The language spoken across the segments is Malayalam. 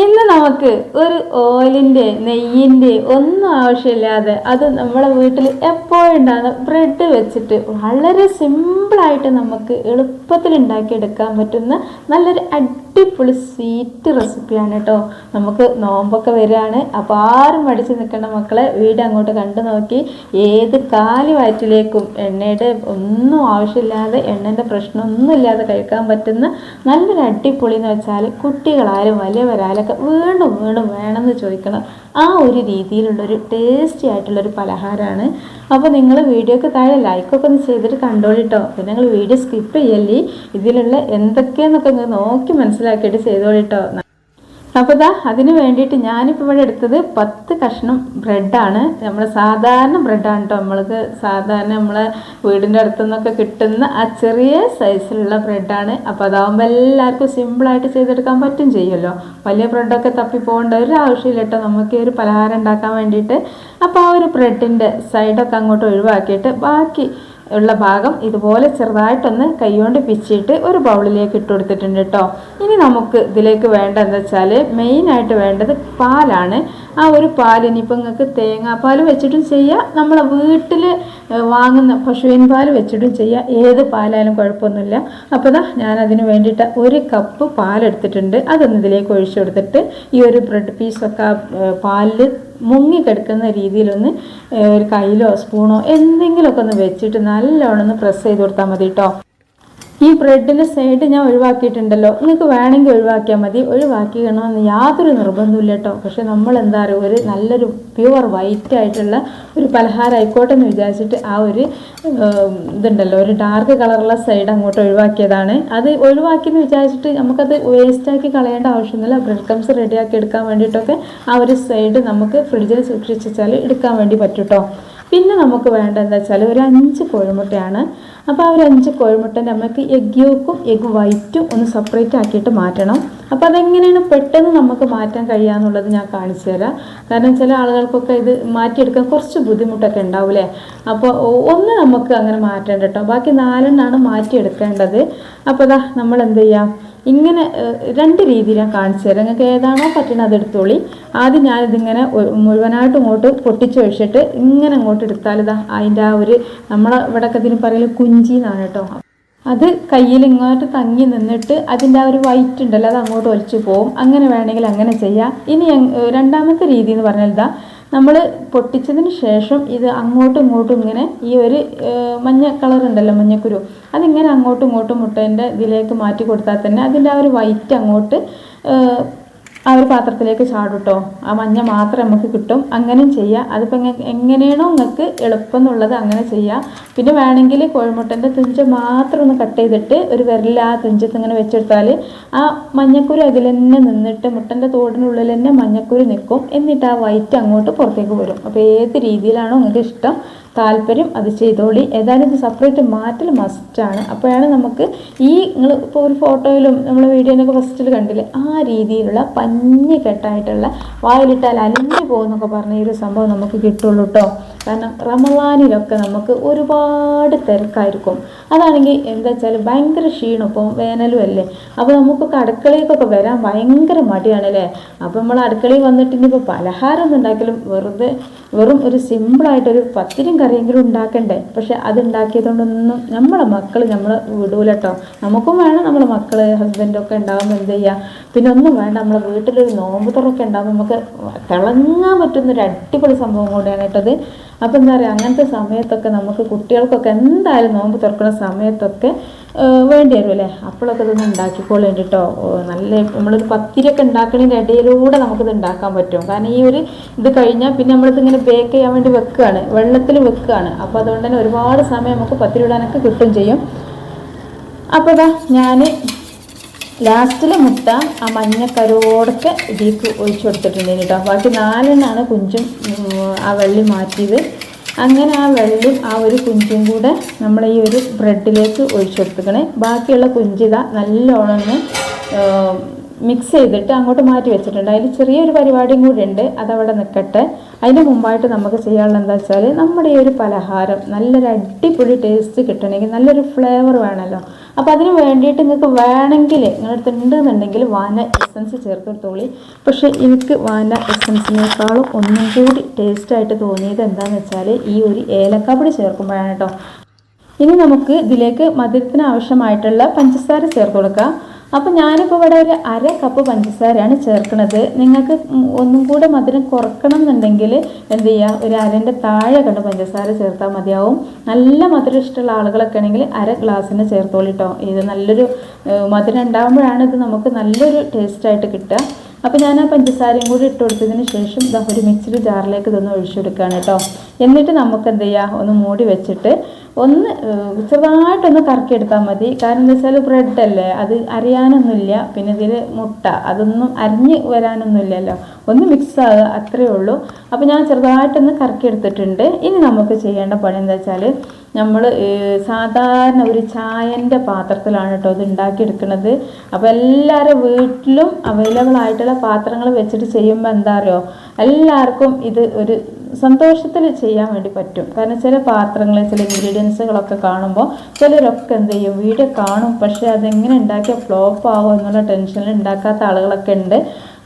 ഇന്ന് നമുക്ക് ഒരു ഓയിലിന്റെ നെയ്യിന്റെ ഒന്നും ആവശ്യമില്ലാതെ അത് നമ്മുടെ വീട്ടിൽ എപ്പോഴും ഉണ്ടാകുന്ന ബ്രെഡ് വെച്ചിട്ട് വളരെ സിമ്പിളായിട്ട് നമുക്ക് എളുപ്പത്തിൽ ഉണ്ടാക്കിയെടുക്കാൻ പറ്റുന്ന നല്ലൊരു അടിപൊളി സ്വീറ്റ് റെസിപ്പിയാണ് കേട്ടോ. നമുക്ക് നോമ്പൊക്കെ വരികയാണ്. അപ്പോൾ ആരും മടിച്ച് നിൽക്കേണ്ട മക്കളെ വീട് അങ്ങോട്ട് കണ്ടു നോക്കി. ഏത് കാലി വയറ്റിലേക്കും എണ്ണയുടെ ഒന്നും ആവശ്യമില്ലാതെ എണ്ണന്റെ പ്രശ്നമൊന്നും ഇല്ലാതെ കഴിക്കാൻ പറ്റുന്ന നല്ലൊരു അടിപൊളി എന്ന് വെച്ചാൽ കുട്ടികളായാലും വലിയവരായാലൊക്കെ വീണ്ടും വീണ്ടും വേണമെന്ന് ചോദിക്കണം. ആ ഒരു രീതിയിലുള്ളൊരു ടേസ്റ്റി ആയിട്ടുള്ളൊരു പലഹാരമാണ് അപ്പോൾ നിങ്ങൾ വീഡിയോക്ക് താഴെ ലൈക്കൊക്കെ ഒന്ന് ചെയ്തിട്ട് കണ്ടോളിട്ടോ പിന്നെ നിങ്ങൾ വീഡിയോ സ്കിപ്പ് ചെയ്യല്ലേ? ഇതിലുള്ള എന്തൊക്കെയെന്നൊക്കെ നിങ്ങൾ നോക്കി മനസ്സിലാക്കിയിട്ട് ചെയ്തോളിട്ടോ അപ്പോൾ ഇതാ അതിന് വേണ്ടിയിട്ട് ഞാനിപ്പോൾ ഇവിടെ എടുത്തത് പത്ത് കഷ്ണം ബ്രെഡാണ്. നമ്മൾ സാധാരണ ബ്രെഡാണ് കേട്ടോ നമ്മൾക്ക് സാധാരണ നമ്മളെ വീടിന്റെ അടുത്തു നിന്നൊക്കെ കിട്ടുന്ന ആ ചെറിയ സൈസിലുള്ള ബ്രെഡാണ്. അപ്പോൾ അതാവുമ്പോൾ എല്ലാവർക്കും സിമ്പിളായിട്ട് ചെയ്തെടുക്കാൻ പറ്റും ചെയ്യുമല്ലോ. വലിയ ബ്രെഡൊക്കെ തപ്പി പോകേണ്ട ഒരു ആവശ്യമില്ല കേട്ടോ നമുക്ക് ഈ ഒരു പലഹാരം ഉണ്ടാക്കാൻ വേണ്ടിയിട്ട്. അപ്പോൾ ആ ഒരു ബ്രെഡിന്റെ സൈഡൊക്കെ അങ്ങോട്ട് ഒഴിവാക്കിയിട്ട് ബാക്കി ഉള്ള ഭാഗം ഇതുപോലെ ചെറുതായിട്ടൊന്ന് കൈകൊണ്ട് പിച്ചിട്ട് ഒരു ബൗളിലേക്ക് ഇട്ട് കൊടുത്തിട്ടുണ്ട് കേട്ടോ ഇനി നമുക്ക് ഇതിലേക്ക് വേണ്ട എന്താ വെച്ചാൽ മെയിനായിട്ട് വേണ്ടത് പാലാണ്. ആ ഒരു പാൽ ഇനിയിപ്പോൾ നിങ്ങൾക്ക് തേങ്ങാപ്പാൽ വെച്ചിട്ടും ചെയ്യാം. നമ്മളെ വീട്ടിൽ വാങ്ങുന്ന പശുവിൻ പാൽ വെച്ചിട്ടും ചെയ്യാം. ഏത് പാലായാലും കുഴപ്പമൊന്നുമില്ല. അപ്പോൾ ഇതാ ഞാൻ അതിന് വേണ്ടിയിട്ട് ഒരു കപ്പ് പാലെടുത്തിട്ടുണ്ട്. അതൊന്ന് ഇതിലേക്ക് ഒഴിച്ചു കൊടുത്തിട്ട് ഈ ഒരു ബ്രെഡ് പീസൊക്കെ പാലിൽ മുങ്ങിക്കിടക്കുന്ന രീതിയിലൊന്ന് ഒരു കയ്യിലോ സ്പൂണോ എന്തെങ്കിലുമൊക്കെ ഒന്ന് വെച്ചിട്ട് നല്ലോണം ഒന്ന് പ്രസ് ചെയ്ത് കൊടുത്താൽ മതി കേട്ടോ ഈ ബ്രെഡിന്റെ സൈഡ് ഞാൻ ഒഴിവാക്കിയിട്ടുണ്ടല്ലോ. നിങ്ങൾക്ക് വേണമെങ്കിൽ ഒഴിവാക്കിയാൽ മതി. ഒഴിവാക്കിക്കണമെന്ന് യാതൊരു നിർബന്ധമില്ല കേട്ടോ. പക്ഷെ നമ്മൾ എന്താ പറയുക ഒരു നല്ലൊരു പ്യുവർ വൈറ്റ് ആയിട്ടുള്ള ഒരു പലഹാരം ആയിക്കോട്ടെ എന്ന് വിചാരിച്ചിട്ട് ആ ഒരു ഇതുണ്ടല്ലോ. ഒരു ഡാർക്ക് കളറുള്ള സൈഡ് അങ്ങോട്ട് ഒഴിവാക്കിയതാണ്. അത് ഒഴിവാക്കിയെന്ന് വിചാരിച്ചിട്ട് നമുക്കത് വേസ്റ്റാക്കി കളയേണ്ട ആവശ്യമൊന്നുമില്ല. ബ്രെഡ് ക്രംസ് റെഡിയാക്കി എടുക്കാൻ വേണ്ടിയിട്ടൊക്കെ ആ ഒരു സൈഡ് നമുക്ക് ഫ്രിഡ്ജിൽ സൂക്ഷിച്ചാൽ എടുക്കാൻ വേണ്ടി പറ്റും കേട്ടോ. പിന്നെ നമുക്ക് വേണ്ടതെന്ന് വെച്ചാൽ ഒരു അഞ്ച് കോഴിമുട്ടയാണ്. അപ്പോൾ ആ ഒരു അഞ്ച് കോഴിമുട്ട നമുക്ക് എഗ് യോക്കും എഗ് വൈറ്റും ഒന്ന് സെപ്പറേറ്റ് ആക്കിയിട്ട് മാറ്റണം. അപ്പോൾ അതെങ്ങനെയാണ് പെട്ടെന്ന് നമുക്ക് മാറ്റാൻ കഴിയാന്നുള്ളത് ഞാൻ കാണിച്ചു തരാം. കാരണം ചില ആളുകൾക്കൊക്കെ ഇത് മാറ്റിയെടുക്കാൻ കുറച്ച് ബുദ്ധിമുട്ടൊക്കെ ഉണ്ടാവില്ലേ അപ്പോൾ ഒന്ന് നമുക്ക് അങ്ങനെ മാറ്റേണ്ട കേട്ടോ ബാക്കി നാലെണ്ണാണ് മാറ്റിയെടുക്കേണ്ടത്. അപ്പോൾ അതാ നമ്മൾ എന്ത് ചെയ്യാം? ഇങ്ങനെ രണ്ട് രീതിയിൽ ഞാൻ കാണിച്ചു തരാം നിങ്ങൾക്ക് ഏതാണോ പറ്റണത് എടുത്തോളി. ആദ്യം ഞാനിതിങ്ങനെ മുഴുവനായിട്ട് ഇങ്ങോട്ട് പൊട്ടിച്ചൊഴിച്ചിട്ട് ഇങ്ങനെ അങ്ങോട്ട് എടുത്താൽ ഇതാ അതിന്റെ ആ ഒരു നമ്മളെ ഇവിടെയൊക്കെ ഇതിന് പറയൽ കുഞ്ചി എന്നാണ് കേട്ടോ. അത് കയ്യിൽ ഇങ്ങോട്ട് തങ്ങി നിന്നിട്ട് അതിന്റെ ആ ഒരു വൈറ്റ് ഉണ്ടല്ലോ അത് അങ്ങോട്ട് ഒലിച്ചു പോകും അങ്ങനെ വേണമെങ്കിൽ അങ്ങനെ ചെയ്യാം. ഇനി രണ്ടാമത്തെ രീതി എന്ന് പറഞ്ഞാൽ ഇതാ നമ്മൾ പൊട്ടിച്ചതിന് ശേഷം ഇത് അങ്ങോട്ടും ഇങ്ങോട്ടും ഇങ്ങനെ ഈ ഒരു മഞ്ഞ കളർ ഉണ്ടല്ലോ മഞ്ഞക്കുരു. അതിങ്ങനെ അങ്ങോട്ടും ഇങ്ങോട്ടും മുട്ടേന്റെ ഇതിലേക്ക് മാറ്റി കൊടുത്താൽ തന്നെ അതിന്റെ ആ ഒരു വൈറ്റ് അങ്ങോട്ട് ആ ഒരു പാത്രത്തിലേക്ക് ചാടുട്ടോ. ആ മഞ്ഞ മാത്രം നമുക്ക് കിട്ടും. അങ്ങനെയും ചെയ്യാം. അതിപ്പോൾ എങ്ങ എങ്ങനെയാണോ നിങ്ങൾക്ക് എളുപ്പം എന്നുള്ളത് അങ്ങനെ ചെയ്യാം. പിന്നെ വേണമെങ്കിൽ കോഴിമുട്ടന്റെ തുഞ്ച് മാത്രം ഒന്ന് കട്ട് ചെയ്തിട്ട് ഒരു വിരലിൽ ആ തുഞ്ചത്ത് ഇങ്ങനെ വെച്ചെടുത്താൽ ആ മഞ്ഞക്കുരു അതിൽ തന്നെ നിന്നിട്ട് മുട്ടന്റെ തോടിനുള്ളിൽ തന്നെ മഞ്ഞക്കുരു നിൽക്കും. എന്നിട്ട് ആ വൈറ്റ് അങ്ങോട്ട് പുറത്തേക്ക് വരും. അപ്പോൾ ഏത് രീതിയിലാണോ നിങ്ങൾക്ക് ഇഷ്ടം. താല്പര്യം അത് ചെയ്തോളി. ഏതായാലും ഇത് സെപ്പറേറ്റ് മാറ്റൽ മസ്റ്റാണ് അപ്പോഴാണ് നമുക്ക് ഈ നിങ്ങൾ ഇപ്പോൾ ഒരു ഫോട്ടോയിലും നമ്മൾ വീഡിയോയിലൊക്കെ ഫസ്റ്റിൽ കണ്ടില്ലേ? ആ രീതിയിലുള്ള പഞ്ഞി കെട്ടായിട്ടുള്ള വായിലിട്ടാൽ അലിഞ്ഞു പോകുന്നൊക്കെ പറഞ്ഞ ഈ ഒരു സംഭവം നമുക്ക് കിട്ടുള്ളൂ കേട്ടോ കാരണം റമദാനിലൊക്കെ നമുക്ക് ഒരുപാട് തിരക്കായിരിക്കും. അതാണെങ്കിൽ എന്താ വെച്ചാൽ ഭയങ്കര ക്ഷീണം ഇപ്പോൾ വേനലും അല്ലേ? അപ്പോൾ നമുക്കൊക്കെ അടുക്കളയിലേക്കൊക്കെ വരാൻ ഭയങ്കര മടിയാണ് അല്ലേ അപ്പോൾ നമ്മൾ അടുക്കളയിൽ വന്നിട്ട് ഇനിയിപ്പോൾ പലഹാരം ഒന്നും ഉണ്ടാക്കലും വെറുതെ വെറും ഒരു സിമ്പിളായിട്ടൊരു പത്തിരിയും കറിയെങ്കിലും ഉണ്ടാക്കണ്ടേ? പക്ഷെ അത് ഉണ്ടാക്കിയതുകൊണ്ടൊന്നും നമ്മളെ മക്കൾ നമ്മൾ വിടൂല കേട്ടോ നമുക്കും വേണം നമ്മളെ മക്കൾ ഹസ്ബൻഡൊക്കെ ഉണ്ടാകുമ്പോൾ എന്ത് ചെയ്യുക പിന്നെ ഒന്നും വേണ്ട നമ്മളെ വീട്ടിലൊരു നോമ്പ് തുറക്കെ ഉണ്ടാകുമ്പോൾ നമുക്ക് തിളങ്ങാൻ പറ്റുന്ന ഒരു അടിപൊളി സംഭവം കൂടിയാണ് കേട്ടത് അപ്പോൾ എന്താ പറയുക അങ്ങനത്തെ സമയത്തൊക്കെ നമുക്ക് കുട്ടികൾക്കൊക്കെ എന്തായാലും നോമ്പ് തുറക്കുന്ന സമയത്തൊക്കെ വേണ്ടി വരും അല്ലേ അപ്പോഴൊക്കെ ഇതൊന്ന് ഉണ്ടാക്കിക്കോളേണ്ടി കേട്ടോ നല്ല നമ്മളൊരു പത്തിരിയൊക്കെ ഉണ്ടാക്കണതിന്റെ ഇടയിലൂടെ നമുക്കിത് ഉണ്ടാക്കാൻ പറ്റും. കാരണം ഈ ഒരു ഇത് കഴിഞ്ഞാൽ പിന്നെ നമ്മളിത് ഇങ്ങനെ ബേക്ക് ചെയ്യാൻ വേണ്ടി വെക്കുകയാണ് വെള്ളത്തിൽ വെക്കുകയാണ് അപ്പോൾ അതുകൊണ്ട് തന്നെ ഒരുപാട് സമയം നമുക്ക് പത്തിരി ഇടാനൊക്കെ കിട്ടും ചെയ്യും. അപ്പോൾ ഇതാ ഞാൻ ലാസ്റ്റിൽ മുട്ട ആ മഞ്ഞക്കരോടൊക്കെ ഇതിലേക്ക് ഒഴിച്ചു കൊടുത്തിട്ടുണ്ട് കേട്ടോ ബാക്കി നാലെണ്ണാണ് കുഞ്ചും ആ വെള്ളി മാറ്റിയത്. അങ്ങനെ ആ വെള്ളിയും ആ ഒരു കുഞ്ചും കൂടെ നമ്മൾ ഈ ഒരു ബ്രെഡിലേക്ക് ഒഴിച്ചെടുത്തുക്കണേ. ബാക്കിയുള്ള കുഞ്ചിത നല്ലോണം മിക്സ് ചെയ്തിട്ട് അങ്ങോട്ട് മാറ്റി വെച്ചിട്ടുണ്ട്. അതിൽ ചെറിയൊരു പരിപാടിയും കൂടി ഉണ്ട്. അതവിടെ നിൽക്കട്ടെ അതിന് മുമ്പായിട്ട് നമുക്ക് ചെയ്യാനുള്ള എന്താ വെച്ചാൽ നമ്മുടെ ഈ ഒരു പലഹാരം നല്ലൊരു അടിപൊളി ടേസ്റ്റ് കിട്ടണമെങ്കിൽ നല്ലൊരു ഫ്ലേവർ വേണമല്ലോ. അപ്പോൾ അതിന് വേണ്ടിയിട്ട് നിങ്ങൾക്ക് വേണമെങ്കിൽ നിങ്ങളടുത്ത് ഉണ്ടെന്നുണ്ടെങ്കിൽ വാന എസൻസ് ചേർത്തെടുത്തോളി പക്ഷേ എനിക്ക് വാന എസൻസിനേക്കാളും ഒന്നും കൂടി ടേസ്റ്റായിട്ട് തോന്നിയത് എന്താണെന്ന് വെച്ചാൽ ഈ ഒരു ഏലക്കാപ്പൊടി ചേർക്കുമ്പോഴാണ് കേട്ടോ. ഇനി നമുക്ക് ഇതിലേക്ക് മധുരത്തിന് ആവശ്യമായിട്ടുള്ള പഞ്ചസാര ചേർത്ത് കൊടുക്കാം. അപ്പോൾ ഞാനിപ്പോൾ ഇവിടെ ഒരു അര കപ്പ് പഞ്ചസാരയാണ് ചേർക്കുന്നത്. നിങ്ങൾക്ക് ഒന്നും കൂടെ മധുരം കുറക്കണം എന്നുണ്ടെങ്കിൽ എന്ത് ചെയ്യുക ഒരു അരന്റെ താഴെ കണ്ട് പഞ്ചസാര ചേർത്താൽ മതിയാവും. നല്ല മധുരം ഇഷ്ടമുള്ള ആളുകളൊക്കെ ആണെങ്കിൽ അര ഗ്ലാസ്സിന് ചേർത്തോളിട്ടോ ഇത് നല്ലൊരു മധുരം ഉണ്ടാകുമ്പോഴാണ് ഇത് നമുക്ക് നല്ലൊരു ടേസ്റ്റായിട്ട് കിട്ടുക. അപ്പോൾ ഞാൻ ആ പഞ്ചസാരയും കൂടി ഇട്ട് കൊടുത്തതിന് ശേഷം ഇതാ ഒരു മിക്സിഡ് ജാറിലേക്ക് ഇതൊന്ന് ഒഴിച്ചു കൊടുക്കുകയാണ് കേട്ടോ എന്നിട്ട് നമുക്ക് എന്ത് ചെയ്യുക ഒന്ന് മൂടി വെച്ചിട്ട് ഒന്ന് ചെറുതായിട്ടൊന്ന് കറക്കി എടുത്താൽ മതി. കാരണം എന്താ വെച്ചാൽ ബ്രെഡ് അല്ലേ അത് അരിയാനൊന്നുമില്ല. പിന്നെ ഇതിൽ മുട്ട അതൊന്നും അരിഞ്ഞ് വരാനൊന്നുമില്ലല്ലോ. ഒന്ന് മിക്സ് ആകുക അത്രയേ ഉള്ളൂ. അപ്പോൾ ഞാൻ ചെറുതായിട്ടൊന്ന് കറക്കിയെടുത്തിട്ടുണ്ട്. ഇനി നമുക്ക് ചെയ്യേണ്ട പണി എന്താ വെച്ചാൽ നമ്മൾ സാധാരണ ഒരു ചായന്റെ പാത്രത്തിലാണ് കേട്ടോ ഇത് ഉണ്ടാക്കിയെടുക്കുന്നത്. അപ്പോൾ എല്ലാവരുടെ വീട്ടിലും അവൈലബിൾ ആയിട്ടുള്ള പാത്രങ്ങൾ വെച്ചിട്ട് ചെയ്യുമ്പോൾ എന്താ അറിയോ? എല്ലാവർക്കും ഇത് ഒരു സന്തോഷത്തിൽ ചെയ്യാൻ വേണ്ടി പറ്റും. കാരണം ചില പാത്രങ്ങൾ ചില ഇൻഗ്രീഡിയൻസുകളൊക്കെ കാണുമ്പോൾ ചിലരൊക്കെ എന്ത് ചെയ്യും? വീഡിയോ കാണും. പക്ഷേ അതെങ്ങനെ ഉണ്ടാക്കിയാൽ ഫ്ലോപ്പ് ആകുമോ എന്നുള്ള ടെൻഷനിൽ ഉണ്ടാക്കാത്ത ആളുകളൊക്കെ ഉണ്ട്.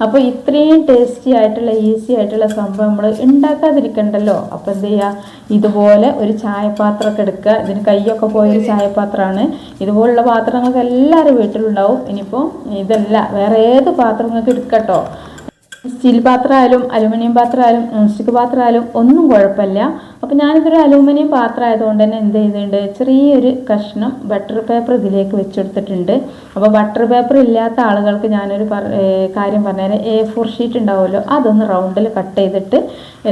അപ്പോൾ ഇത്രയും ടേസ്റ്റി ആയിട്ടുള്ള ഈസി ആയിട്ടുള്ള സംഭവം നമ്മൾ ഉണ്ടാക്കാതിരിക്കണ്ടല്ലോ. അപ്പോൾ എന്ത് ചെയ്യുക ഇതുപോലെ ഒരു ചായപാത്രമൊക്കെ എടുക്കുക. ഇതിന് കൈയൊക്കെ പോയൊരു ചായപാത്രമാണ്. ഇതുപോലുള്ള പാത്രങ്ങൾക്ക് എല്ലാവരും വീട്ടിലുണ്ടാവും. ഇനിയിപ്പോൾ ഇതല്ല വേറെ ഏത് പാത്രങ്ങൾക്ക് എടുക്കട്ടോ. സ്റ്റീൽ പാത്രമായാലും അലുമിനിയം പാത്രമായാലും നോൺ സ്റ്റിക്ക് പാത്രമായാലും ഒന്നും കുഴപ്പമില്ല. അപ്പോൾ ഞാനിതൊരു അലുമിനിയം പാത്രം ആയതുകൊണ്ട് തന്നെ എന്ത് ചെയ്തിട്ടുണ്ട്? ചെറിയൊരു കഷ്ണം ബട്ടർ പേപ്പർ ഇതിലേക്ക് വെച്ചെടുത്തിട്ടുണ്ട്. അപ്പോൾ ബട്ടർ പേപ്പർ ഇല്ലാത്ത ആളുകൾക്ക് ഞാനൊരു കാര്യം പറഞ്ഞുതരാം. എ ഫോർ ഷീറ്റ് ഉണ്ടാവുമല്ലോ അതൊന്ന് റൗണ്ടിൽ കട്ട് ചെയ്തിട്ട്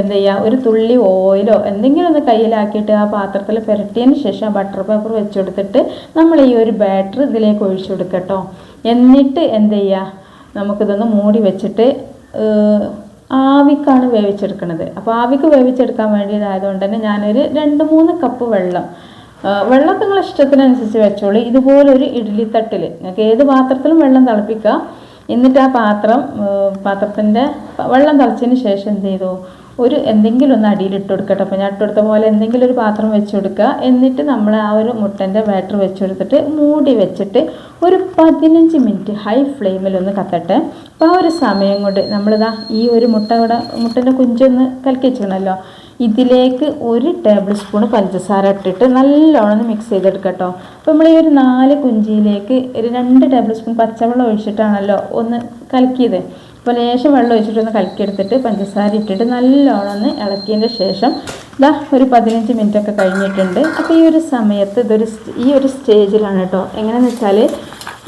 എന്ത് ചെയ്യുക ഒരു തുള്ളി ഓയിലോ എന്തെങ്കിലും ഒന്ന് കയ്യിലാക്കിയിട്ട് ആ പാത്രത്തിൽ പുരട്ടിയതിന് ശേഷം ബട്ടർ പേപ്പർ വെച്ചെടുത്തിട്ട് നമ്മൾ ഈ ഒരു ബാറ്റർ ഇതിലേക്ക് ഒഴിച്ചു കൊടുക്കട്ടോ എന്നിട്ട് എന്ത് ചെയ്യുക? നമുക്കിതൊന്ന് മൂടി വെച്ചിട്ട് ആവിക്കാണ് വേവിച്ചെടുക്കുന്നത് അപ്പോൾ ആവിക്ക് വേവിച്ചെടുക്കാൻ വേണ്ടിയതായതുകൊണ്ട് തന്നെ ഞാനൊരു രണ്ട് മൂന്ന് കപ്പ് വെള്ളം വെള്ളം നിങ്ങളുടെ ഇഷ്ടത്തിനനുസരിച്ച് വെച്ചോളൂ. ഇതുപോലെ ഒരു ഇഡ്ഡലി തട്ടിൽ നിങ്ങൾക്ക് ഏത് പാത്രത്തിലും വെള്ളം തിളപ്പിക്കുക എന്നിട്ട് ആ പാത്രം പാത്രത്തിന്റെ വെള്ളം തിളച്ചതിന് ശേഷം എന്ത് ചെയ്തു? ഒരു എന്തെങ്കിലും ഒന്ന് അടിയിൽ ഇട്ട് കൊടുക്കട്ടെ. അപ്പോൾ ഞാൻ ഇട്ട് കൊടുത്ത പോലെ എന്തെങ്കിലും ഒരു പാത്രം വെച്ച് കൊടുക്കുക. എന്നിട്ട് നമ്മൾ ആ ഒരു മുട്ടന്റെ ബാറ്റർ വെച്ച് കൊടുത്തിട്ട് മൂടി വെച്ചിട്ട് ഒരു പതിനഞ്ച് മിനിറ്റ് ഹൈ ഫ്ലെയിമിൽ ഒന്ന് കത്തട്ടെ. അപ്പോൾ ആ ഒരു സമയം കൊണ്ട് നമ്മളിതാ ഈ ഒരു മുട്ട ഇവിടെ മുട്ടന്റെ കുഞ്ചൊന്ന് കലക്കി വെച്ചിട്ടുണ്ടല്ലോ ഇതിലേക്ക് ഒരു ടേബിൾ സ്പൂൺ പഞ്ചസാര ഇട്ടിട്ട് നല്ലോണം മിക്സ് ചെയ്തെടുക്കട്ടോ. അപ്പോൾ നമ്മൾ ഈ ഒരു നാല് കുഞ്ചിയിലേക്ക് ഒരു രണ്ട് ടേബിൾ സ്പൂൺ പച്ചവെള്ളം ഒഴിച്ചിട്ടാണല്ലോ ഒന്ന് കലക്കിയത്. അപ്പോൾ ലേശം വെള്ളം ഒഴിച്ചിട്ടൊന്ന് കലക്കിയെടുത്തിട്ട് പഞ്ചസാര ഇട്ടിട്ട് നല്ലോണം ഒന്ന് ഇളക്കിയതിന്റെ ശേഷം ഇതാ ഒരു പതിനഞ്ച് മിനിറ്റൊക്കെ കഴിഞ്ഞിട്ടുണ്ട്. അപ്പോൾ ഈ ഒരു സമയത്ത് ഇതൊരു ഈ ഒരു സ്റ്റേജിലാണ് കേട്ടോ. എങ്ങനെയാണെന്ന് വെച്ചാൽ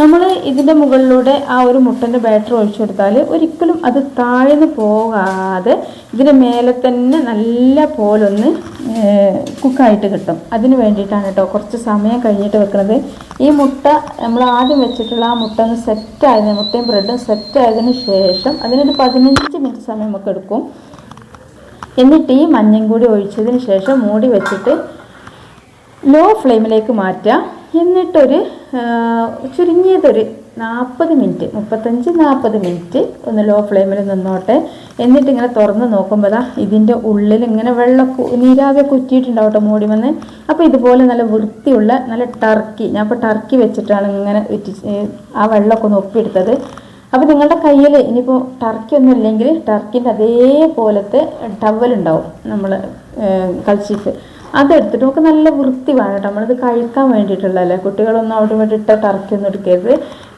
നമ്മൾ ഇതിന്റെ മുകളിലൂടെ ആ ഒരു മുട്ടന്റെ ബാറ്റർ ഒഴിച്ചു കൊടുത്താൽ ഒരിക്കലും അത് താഴ്ന്നു പോകാതെ ഇതിന്റെ മേലെ തന്നെ നല്ല പോലൊന്ന് കുക്കായിട്ട് കിട്ടും. അതിന് വേണ്ടിയിട്ടാണ് കേട്ടോ കുറച്ച് സമയം കഴിഞ്ഞിട്ട് വെക്കുന്നത് ഈ മുട്ട നമ്മൾ ആദ്യം വെച്ചിട്ടുള്ള ആ മുട്ട ഒന്ന് സെറ്റ് ആയതിന് മുട്ടയും ബ്രെഡും സെറ്റ് ആയതിന് ശേഷം അതിനൊരു പതിനഞ്ച് മിനിറ്റ് സമയം നമുക്ക് എടുക്കും. എന്നിട്ട് ഈ മഞ്ഞയും കൂടി ഒഴിച്ചതിന് ശേഷം മൂടി വെച്ചിട്ട് ലോ ഫ്ലെയിമിലേക്ക് മാറ്റുക. എന്നിട്ടൊരു ചുരുങ്ങിയതൊരു നാൽപ്പത് മിനിറ്റ് മുപ്പത്തഞ്ച് നാൽപ്പത് മിനിറ്റ് ഒന്ന് ലോ ഫ്ലെയിമിൽ നിന്നോട്ടെ. എന്നിട്ട് ഇങ്ങനെ തുറന്ന് നോക്കുമ്പോൾ ഇതിന്റെ ഉള്ളിൽ ഇങ്ങനെ വെള്ളം നീരാവെ കുറ്റിയിട്ടുണ്ടാവട്ടെ മൂടി വന്ന്. അപ്പോൾ ഇതുപോലെ നല്ല വൃത്തിയുള്ള നല്ല ടർക്കി ഞാൻ ഇപ്പോൾ ടർക്കി വെച്ചിട്ടാണ് ഇങ്ങനെ ആ വെള്ളമൊക്കെ ഒന്ന് ഒപ്പിയെടുത്തത്. അപ്പോൾ നിങ്ങളുടെ കയ്യിൽ ഇനിയിപ്പോൾ ടർക്കി ഒന്നും ഇല്ലെങ്കിൽ ടർക്കിന്റെ അതേപോലത്തെ ടവലുണ്ടാവും നമ്മൾ കൾച്ചീഫ് അതെടുത്തിട്ട് നമുക്ക് നല്ല വൃത്തി വേണം കേട്ടോ. നമ്മളിത് കഴിക്കാൻ വേണ്ടിയിട്ടുള്ളതല്ലേ? കുട്ടികളൊന്നും അവിടെ ഇവിടെ ഇട്ട ടർക്കി എടുക്കരുത്.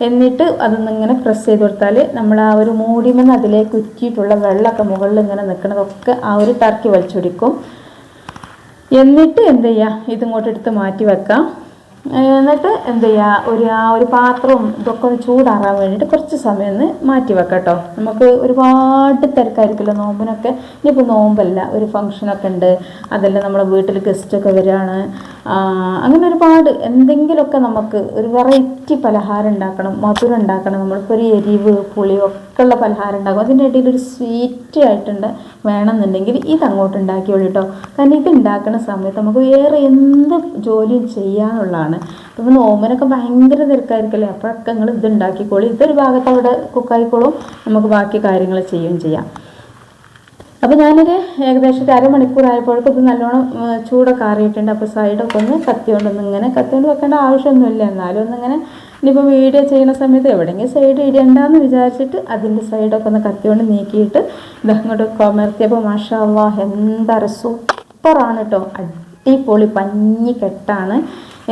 എന്നിട്ട് അതൊന്നും ഇങ്ങനെ പ്രസ് ചെയ്ത് കൊടുത്താൽ നമ്മൾ ആ ഒരു മൂടിമെന്ന് അതിലേക്ക് ഉറ്റിയിട്ടുള്ള വെള്ളമൊക്കെ മുകളിൽ ഇങ്ങനെ നിൽക്കുന്നതൊക്കെ ആ ഒരു ടർക്കി വലിച്ചൊടിക്കും. എന്നിട്ട് എന്ത് ചെയ്യുക ഇതിങ്ങോട്ട് എടുത്ത് മാറ്റി വെക്കാം. എന്നിട്ട് എന്ത് ചെയ്യുക ഒരു ആ ഒരു പാത്രവും ഇതൊക്കെ ഒന്ന് ചൂടാറാൻ വേണ്ടിയിട്ട് കുറച്ച് സമയം ഒന്ന് മാറ്റി വെക്കട്ടോ. കേട്ടോ നമുക്ക് ഒരുപാട് തിരക്കായിരിക്കുമല്ലോ നോമ്പിനൊക്കെ. ഇനിയിപ്പോൾ നോമ്പല്ല ഒരു ഫംഗ്ഷനൊക്കെ ഉണ്ട്. അതെല്ലാം നമ്മളെ വീട്ടിൽ ഗസ്റ്റൊക്കെ വരികയാണ് അങ്ങനെ ഒരുപാട് എന്തെങ്കിലുമൊക്കെ നമുക്ക് ഒരു വെറൈറ്റി പലഹാരം ഉണ്ടാക്കണം മധുരം ഉണ്ടാക്കണം. നമ്മളിപ്പോൾ ഒരു എരിവ് പുളി ഒക്കെ ഉള്ള പലഹാരം ഉണ്ടാക്കും. അതിന്റെ ഇടയിൽ ഒരു സ്വീറ്റ് ആയിട്ടുണ്ട് വേണമെന്നുണ്ടെങ്കിൽ ഇത് അങ്ങോട്ട് ഉണ്ടാക്കിയോളൂ കേട്ടോ കാരണം ഇത് ഉണ്ടാക്കുന്ന സമയത്ത് നമുക്ക് വേറെ എന്ത് ജോലിയും ചെയ്യാനുള്ളതാണ്. അപ്പോൾ ഓമനൊക്കെ ഭയങ്കര തിരക്കായിരിക്കല്ലേ? അപ്പോഴൊക്കെ നിങ്ങൾ ഇത് ഉണ്ടാക്കിക്കോളൂ. ഇതൊരു ഭാഗത്ത് അവിടെ കുക്കായിക്കോളും നമുക്ക് ബാക്കി കാര്യങ്ങൾ ചെയ്യുകയും ചെയ്യാം. അപ്പോൾ ഞാനൊരു ഏകദേശം ഒരു അരമണിക്കൂർ ആയപ്പോഴേക്കും ഇത് നല്ലോണം ചൂടൊക്കെ ആറിയിട്ടുണ്ട്. അപ്പോൾ സൈഡൊക്കെ ഒന്ന് കത്തി കൊണ്ടൊന്ന് ഇങ്ങനെ കത്തി കൊണ്ട് വെക്കേണ്ട ആവശ്യമൊന്നുമില്ല. എന്നാലും ഒന്നിങ്ങനെ ഇനിയിപ്പോൾ വീഡിയോ ചെയ്യുന്ന സമയത്ത് എവിടെയെങ്കിലും സൈഡ് ഇടേണ്ടെന്ന് വിചാരിച്ചിട്ട് അതിന്റെ സൈഡൊക്കെ ഒന്ന് കത്തിയോണ്ട് നീക്കിയിട്ട് ഇതങ്ങോട്ട് കൊമർത്തിയപ്പോൾ മാഷാ അള്ളാഹ് എന്താ സൂപ്പറാണ് കേട്ടോ അടിപൊളി പഞ്ഞി കെട്ടാണ്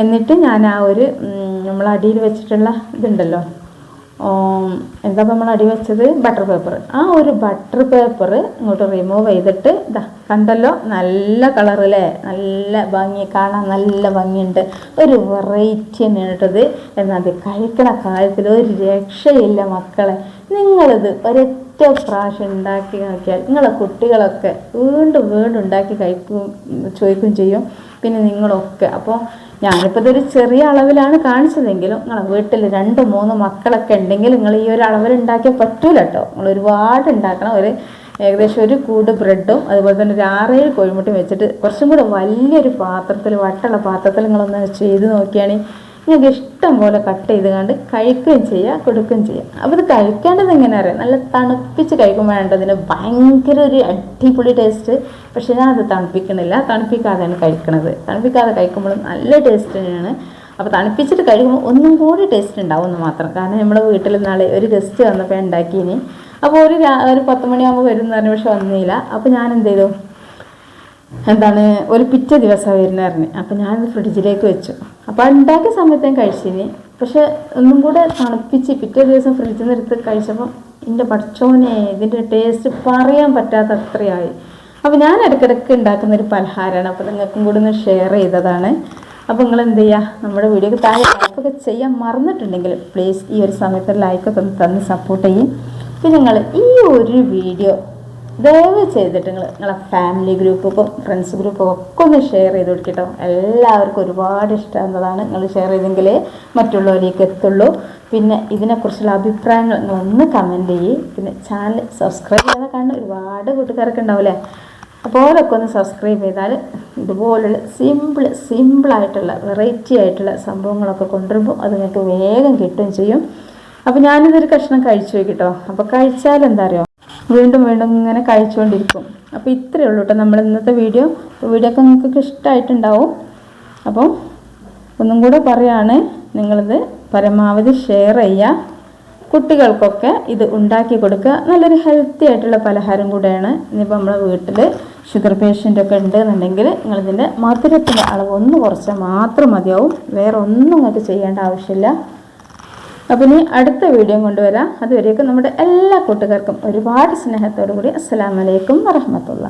എന്നിട്ട് ഞാൻ ആ ഒരു നമ്മൾ അടിയിൽ വെച്ചിട്ടുള്ള ഇതുണ്ടല്ലോ. എന്താ നമ്മൾ അടി വെച്ചത്? ബട്ടർ പേപ്പർ ആ ഒരു ബട്ടർ പേപ്പർ ഇങ്ങോട്ട് റിമൂവ് ചെയ്തിട്ട് ഇതാ കണ്ടല്ലോ? നല്ല കളറല്ലേ നല്ല ഭംഗി കാണാൻ നല്ല ഭംഗിയുണ്ട്. ഒരു വെറൈറ്റി തന്നെയാണ് കേട്ടത് എന്നാൽ കഴിക്കണ കാര്യത്തിൽ ഒരു രക്ഷയില്ല മക്കളെ. നിങ്ങളിത് ഒരൊറ്റ പ്രാവശ്യം ഉണ്ടാക്കി നോക്കിയാൽ നിങ്ങളെ കുട്ടികളൊക്കെ വീണ്ടും വീണ്ടും ഉണ്ടാക്കി കഴിക്കും ചോദിക്കുകയും ചെയ്യും. പിന്നെ നിങ്ങളൊക്കെ. അപ്പോൾ ഞാനിപ്പോൾ ഇതൊരു ചെറിയ അളവിലാണ് കാണിച്ചതെങ്കിലും നിങ്ങളെ വീട്ടിൽ രണ്ട് മൂന്ന് മക്കളൊക്കെ ഉണ്ടെങ്കിൽ നിങ്ങൾ ഈ ഒരു അളവിൽ ഉണ്ടാക്കിയാൽ പറ്റൂല കേട്ടോ. നിങ്ങൾ ഒരുപാട് ഉണ്ടാക്കണം. ഒരു ഏകദേശം ഒരു കൂട് ബ്രെഡും അതുപോലെ തന്നെ ഒരു ആറേഴ് കോഴിമുട്ടയും വെച്ചിട്ട് കുറച്ചും കൂടെ വലിയൊരു പാത്രത്തിൽ വട്ടുള്ള പാത്രത്തിൽ നിങ്ങളൊന്ന് ചെയ്ത് നോക്കിയാണെങ്കിൽ നിങ്ങൾക്ക് ഇഷ്ടം പോലെ കട്ട് ചെയ്ത് കണ്ട് കഴിക്കുകയും ചെയ്യുക കൊടുക്കുകയും ചെയ്യുക അപ്പോൾ ഇത് കഴിക്കേണ്ടത് എങ്ങനെ അറിയാം? നല്ല തണുപ്പിച്ച് കഴിക്കുമ്പോഴാണ് അതിന് ഭയങ്കര ഒരു അടിപൊളി ടേസ്റ്റ് പക്ഷേ ഞാൻ അത് തണുപ്പിക്കണില്ല തണുപ്പിക്കാതെയാണ് കഴിക്കണത്. തണുപ്പിക്കാതെ കഴിക്കുമ്പോഴും നല്ല ടേസ്റ്റ് തന്നെയാണ്. അപ്പോൾ തണുപ്പിച്ചിട്ട് കഴിക്കുമ്പോൾ ഒന്നും കൂടി ടേസ്റ്റ് ഉണ്ടാവും എന്ന് മാത്രം. കാരണം നമ്മുടെ വീട്ടിൽ നാളെ ഒരു ഗസ്റ്റ് വന്നപ്പോൾ ഉണ്ടാക്കിയിനി. അപ്പോൾ ഒരു ഒരു പത്ത് മണിയാകുമ്പോൾ വരും എന്ന് പറഞ്ഞു പക്ഷെ വന്നില്ല. അപ്പോൾ ഞാൻ എന്ത് ചെയ്തു? എന്താണ് ഒരു പിറ്റേ ദിവസം വരുന്നറിഞ്ഞ് അപ്പം ഞാനത് ഫ്രിഡ്ജിലേക്ക് വെച്ചു. അപ്പോൾ ഉണ്ടാക്കിയ സമയത്ത് ഞാൻ കഴിച്ചിനി. പക്ഷേ ഒന്നും കൂടെ തണുപ്പിച്ച് പിറ്റേ ദിവസം ഫ്രിഡ്ജിൽ നിന്ന് എടുത്ത് കഴിച്ചപ്പോൾ എന്റെ പഠിച്ചോനെ ഇതിന്റെ ടേസ്റ്റ് പറയാൻ പറ്റാത്ത അത്രയായി അപ്പോൾ ഞാൻ ഇടയ്ക്കിടയ്ക്ക് ഉണ്ടാക്കുന്ന ഒരു പലഹാരമാണ്. അപ്പോൾ നിങ്ങൾക്കും കൂടി ഒന്ന് ഷെയർ ചെയ്തതാണ്. അപ്പോൾ നിങ്ങൾ എന്ത് ചെയ്യുക നമ്മുടെ വീഡിയോക്ക് താഴെ ലൈക്കൊക്കെ ചെയ്യാൻ മറന്നിട്ടുണ്ടെങ്കിൽ പ്ലീസ് ഈ ഒരു സമയത്ത് ലൈക്കൊക്കെ ഒന്ന് തന്ന് സപ്പോർട്ട് ചെയ്യും. പിന്നെ നിങ്ങൾ ഈ ഒരു വീഡിയോ ദയവ് ചെയ്തിട്ട് നിങ്ങൾ നിങ്ങളെ ഫാമിലി ഗ്രൂപ്പും ഫ്രണ്ട്സ് ഗ്രൂപ്പും ഒക്കെ ഒന്ന് ഷെയർ ചെയ്ത് കൊടുക്കട്ടോ എല്ലാവർക്കും ഒരുപാട് ഇഷ്ടമാകുന്നതാണ് നിങ്ങൾ ഷെയർ ചെയ്തെങ്കിൽ മറ്റുള്ളവരിലേക്ക് എത്തുള്ളൂ. പിന്നെ ഇതിനെക്കുറിച്ചുള്ള അഭിപ്രായങ്ങൾ ഒന്ന് കമന്റ് ചെയ്യ്. പിന്നെ ചാനൽ സബ്സ്ക്രൈബ് ചെയ്താൽ കാണുന്ന ഒരുപാട് കൂട്ടുകാരൊക്കെ ഉണ്ടാവില്ലേ? അതുപോലൊക്കെ ഒന്ന് സബ്സ്ക്രൈബ് ചെയ്താൽ ഇതുപോലുള്ള സിമ്പിൾ സിമ്പിളായിട്ടുള്ള വെറൈറ്റി ആയിട്ടുള്ള സംഭവങ്ങളൊക്കെ കൊണ്ടുവരുമ്പോൾ അത് നിങ്ങൾക്ക് വേഗം കിട്ടുകയും ചെയ്യും. അപ്പോൾ ഞാനിതൊരു കഷ്ണം കഴിച്ചു കേട്ടോ അപ്പോൾ കഴിച്ചാൽ എന്താ അറിയോ? വീണ്ടും വീണ്ടും ഇങ്ങനെ കഴിച്ചുകൊണ്ടിരിക്കും. അപ്പോൾ ഇത്രയേ ഉള്ളൂ കേട്ടോ നമ്മൾ ഇന്നത്തെ വീഡിയോ. വീഡിയോ ഒക്കെ നിങ്ങൾക്ക് ഇഷ്ടമായിട്ടുണ്ടാവും അപ്പം ഒന്നും കൂടെ പറയാണ് നിങ്ങളിത് പരമാവധി ഷെയർ ചെയ്യുക. കുട്ടികൾക്കൊക്കെ ഇത് ഉണ്ടാക്കി കൊടുക്കുക. നല്ലൊരു ഹെൽത്തി ആയിട്ടുള്ള പലഹാരം കൂടെയാണ് ഇനിയിപ്പോൾ നമ്മളെ വീട്ടിൽ ഷുഗർ പേഷ്യന്റ് ഒക്കെ ഉണ്ട് എന്നുണ്ടെങ്കിൽ നിങ്ങളിതിന്റെ മധുരത്തിന്റെ അളവ് ഒന്ന് കുറച്ചാൽ മാത്രം മതിയാവും. വേറെ ഒന്നും നിങ്ങൾക്ക് ചെയ്യേണ്ട ആവശ്യമില്ല. അപ്പോൾ ഇനി അടുത്ത വീഡിയോ കൊണ്ടുവരാം. അതുവരേക്കും നമ്മുടെ എല്ലാ കൂട്ടുകാർക്കും ഒരുപാട് സ്നേഹത്തോടു കൂടി അസ്സലാമലൈക്കും വറഹമത്തുള്ള